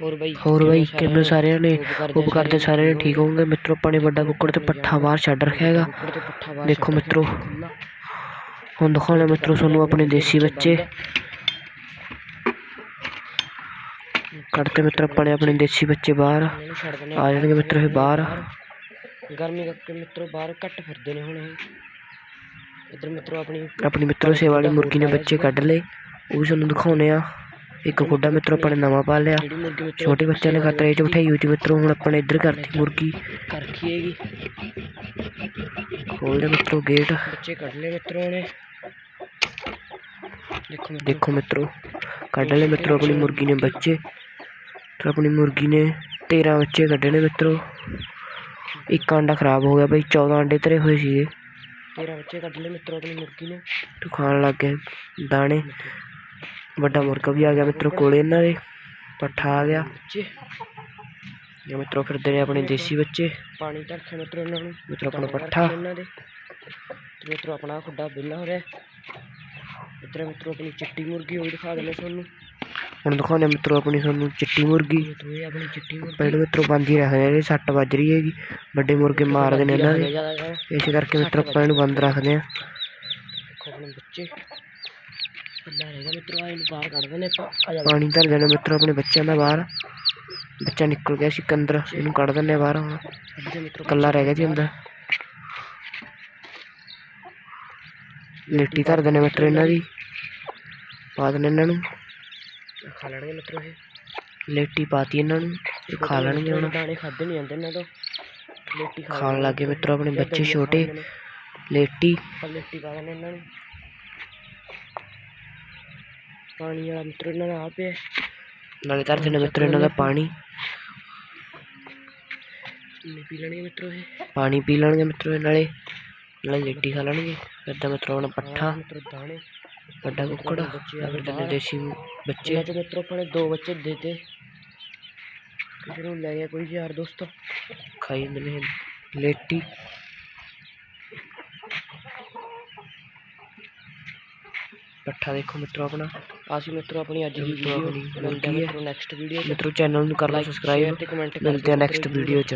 ਹੋਰ ਬਾਈ ਹੋਰ ਬਾਈ ਕਿਵੇਂ ਸਾਰਿਆਂ ਨੇ ਹੋਪ ਕਰਦੇ ਸਾਰੇ ਨੇ ਠੀਕ ਹੋਣਗੇ ਮਿੱਤਰੋ ਆਪਾਂ ਨੇ ਵੱਡਾ ਕੁੱਕੜ ਤੇ ਪੱਠਾ ਬਾਹਰ ਛੱਡ ਰੱਖਿਆ ਹੈਗਾ ਕੁੱਕੜ ਤੇ ਪੱਠਾ ਬਾਹਰ ਦੇਖੋ ਛੱਡ ਮਿੱਤਰੋ ਖੁੱਲਾ। ਹੁਣ ਦਿਖਾਉਣੇ ਮਿੱਤਰੋ ਤੁਹਾਨੂੰ ਆਪਣੇ ਦੇਸੀ ਬੱਚੇ ਕੱਢ ਕੇ ਮਿੱਤਰ ਆਪਾਂ ਨੇ ਆਪਣੇ ਦੇਸੀ ਬੱਚੇ ਬਾਹਰ ਇਹਨਾਂ ਨੂੰ ਛੱਡ ਦਿੰਦੇ ਆ ਜਾਣਗੇ ਮਿੱਤਰੋ ਇਹ ਬਾਹਰ ਗਰਮੀ ਕਰਕੇ ਮਿੱਤਰੋ ਬਾਹਰ ਘੱਟ ਫਿਰਦੇ ਨੇ ਹੁਣ ਇਹ ਇੱਧਰ ਮਿੱਤਰੋ ਆਪਣੀ ਆਪਣੀ ਮਿੱਤਰੋ ਸੇਵਾ ਵਾਲੀ ਮੁਰਗੀ ਨੇ ਬੱਚੇ ਕੱਢ ਲਏ ਉਹ ਵੀ ਤੁਹਾਨੂੰ ਦਿਖਾਉਣੇ ਆ ਇੱਕ ਖੁੱਡਾ ਮਿੱਤਰੋ ਆਪਾਂ ਨੇ ਨਵਾਂ ਪਾ ਲਿਆ ਜਿਹੜੀ ਮੁਰਗੀ ਮਿੱਤਰੋ ਛੋਟੇ ਬੱਚਿਆਂ ਨੇ ਖਾਤਰ ਇਹ ਚ ਬਿਠਾਈ ਹੋਈ ਸੀ ਮਿੱਤਰੋ ਹੁਣ ਆਪਾਂ ਨੇ ਇੱਧਰ ਕਰਤੀ ਮੁਰਗੀ ਕਰ ਰੱਖੀ ਹੈਗੀ ਖੋਲ ਦੇ ਮਿੱਤਰੋ ਗੇਟ ਬੱਚੇ ਕੱਢ ਲਏ ਮਿੱਤਰੋ ਨੇ ਦੇਖੋ ਮਿੱਤਰੋ ਦੇਖੋ ਮਿੱਤਰੋ ਕੱਢ ਲਏ ਮਿੱਤਰੋ ਆਪਣੀ ਮੁਰਗੀ ਨੇ ਬੱਚੇ ਤੇ ਆਪਣੀ ਮੁਰਗੀ ਨੇ 13 ਬੱਚੇ ਕੱਢੇ ਨੇ ਮਿੱਤਰੋ ਇੱਕ ਆਂਡਾ ਖਰਾਬ ਹੋ ਗਿਆ ਬਈ 14 ਆਂਡੇ ਧਰੇ ਹੋਏ ਸੀਗੇ 13 ਬੱਚੇ ਕੱਢ ਲਏ ਮਿੱਤਰੋ ਆਪਣੀ ਮੁਰਗੀ ਨੇ ਤੇ ਖਾਣ ਲੱਗ ਗਏ ਦਾਣੇ ਵੱਡਾ ਮੁਰਗਾ ਵੀ ਆ ਗਿਆ ਮਿੱਤਰੋ ਕੋਲੇ ਇਹਨਾਂ ਦੇ ਪੱਠਾ ਆ ਗਿਆ। ਇਹ ਮਿੱਤਰੋ ਫਿਰਦੇ ਨੇ ਆਪਣੇ ਦੇਸੀ ਬੱਚੇ। ਪਾਣੀ ਧਰਖਿਆ ਮਿੱਤਰੋ ਇਹਨਾਂ ਨੂੰ। ਮਿੱਤਰੋ ਆਪਣਾ ਪੱਠਾ। ਇਹਨਾਂ ਦੇ। ਮਿੱਤਰੋ ਆਪਣਾ ਖੁੱਡਾ ਵਿਹਲਾ ਹੋ ਰਿਹਾ। ਇੱਧਰ ਮਿੱਤਰੋ ਆਪਣੀ ਚਿੱਟੀ ਮੁਰਗੀ ਹੋਈ ਦਿਖਾ ਦਿੰਦੇ ਤੁਹਾਨੂੰ। ਹੁਣ ਦਿਖਾਉਂਦੇ ਮਿੱਤਰੋ ਆਪਣੀ ਤੁਹਾਨੂੰ ਚਿੱਟੀ ਮੁਰਗੀ। ਤੋਂ ਆਪਣੀ ਚਿੱਟੀ ਮੁਰਗੀ। ਪਹਿਲੇ ਮਿੱਤਰੋ ਬੰਦ ਹੀ ਰੱਖਦੇ ਨੇ ਸੱਟ ਵੱਜ ਰਹੀ ਹੈਗੀ। ਵੱਡੇ ਮੁਰਗੇ ਮਾਰਦੇ ਨੇ ਇਹਨਾਂ ਦੇ। ਇਸੇ ਕਰਕੇ ਮਿੱਤਰੋ ਆਪਾਂ ਇਹਨੂੰ ਬੰਦ ਰੱਖਦੇ ਆ ਦੇਖੋ ਆਪਣੇ ਬੱਚੇ। ਪਾਣੀ ਧਰ ਦੇਣਾ ਮਿੱਤਰੋ ਆਪਣੇ ਬੱਚਿਆਂ ਦਾ ਬਾਹਰ ਬੱਚਾ ਨਿਕਲ ਗਿਆ ਸੀ ਅੰਦਰ ਇਹਨੂੰ ਕੱਢ ਦਿੰਦੇ ਆ ਬਾਹਰ ਹੁਣ ਕੱਢ ਦੇ ਮਿੱਤਰੋ ਕੱਲਾ ਰਹਿ ਗਿਆ ਜੀ ਅੰਦਰ ਲੇਟੀ ਧਰ ਦੇਣੇ ਮਿੱਤਰੋ ਇਹਨਾਂ ਦੀ ਪਾ ਦੇਣੇ ਇਹਨਾਂ ਨੂੰ ਖਾ ਲੈਣਗੇ ਮਿੱਤਰੋ ਇਹ ਲੇਟੀ ਪਾਤੀ ਇਹਨਾਂ ਨੂੰ ਇਹ ਖਾ ਲੈਣਗੇ ਹੁਣ ਦਾਣੇ ਖਾਦੇ ਨਹੀਂ ਜਾਂਦੇ ਇਹਨਾਂ ਤੋਂ ਲੇਟੀ ਖਾ ਖਾਣ ਲੱਗੇ ਮਿੱਤਰੋ ਆਪਣੇ ਜਾਂ ਬੱਚੇ ਦਲੀਆ ਖਾ ਛੋਟੇ ਲੈਂਦੇ ਨੇ। ਲੇਟੀ ਆਪਾਂ ਲੇਟੀ ਪਾ ਦਿੰਦੇ ਇਹਨਾਂ ਨੂੰ ਪਾਣੀ ਵਾਲਾ ਮਿੱਤਰੋ ਇਹਨਾਂ ਦਾ ਆ ਪਿਆ ਨਾਲੇ ਧਰ ਦੇਣੇ ਮਿੱਤਰੋ ਇਹਨਾਂ ਦਾ ਪਾਣੀ ਇਹਨੇ ਪੀ ਲੈਣਗੇ ਮਿੱਤਰੋ ਇਹ ਪਾਣੀ ਪੀ ਲੈਣਗੇ ਮਿੱਤਰੋ ਇਹ ਨਾਲੇ ਨਾਲੇ ਲੇਟੀ ਖਾ ਲੈਣਗੇ ਫਿਰ ਤਾਂ ਮਿੱਤਰੋ ਆਪਣਾ ਪੱਠਾ ਮਿੱਤਰੋ ਦਾਣੇ ਵੱਡਾ ਕੁੱਕੜ ਬੱਚੇ ਜਾਂ ਫਿਰ ਦਿੰਦੇ ਦੇਸੀ ਬੱਚੇ ਇਹਨਾਂ ਚ ਮਿੱਤਰੋ ਆਪਾਂ ਨੇ ਦੋ ਬੱਚੇ ਦੇ ਤੇ ਕਿਸੇ ਨੂੰ ਲੈ ਗਿਆ ਕੋਈ ਯਾਰ ਦੋਸਤ ਖਾਈ ਜਾਂਦੇ ਨੇ ਲੇਟੀ ਪੱਠਾ ਦੇਖੋ ਮਿੱਤਰੋ ਆਪਣਾ ਆਸੀ ਮਿੱਤਰੋ ਆਪਣੀ ਅੱਜ ਦੀ ਵੀਡੀਓ ਮਿਲਦੇ ਹੈ। ਮਿੱਤਰੋ ਨੈਕਸਟ ਵੀਡੀਓ ਮਿੱਤਰੋ ਚੈਨਲ ਨੂੰ ਕਰ ਲਓ ਸਬਸਕ੍ਰਾਈਬ ਤੇ ਮਿਲਦੇ ਆ ਕਰਕੇ ਨੈਕਸਟ ਵੀਡੀਓ 'ਚ।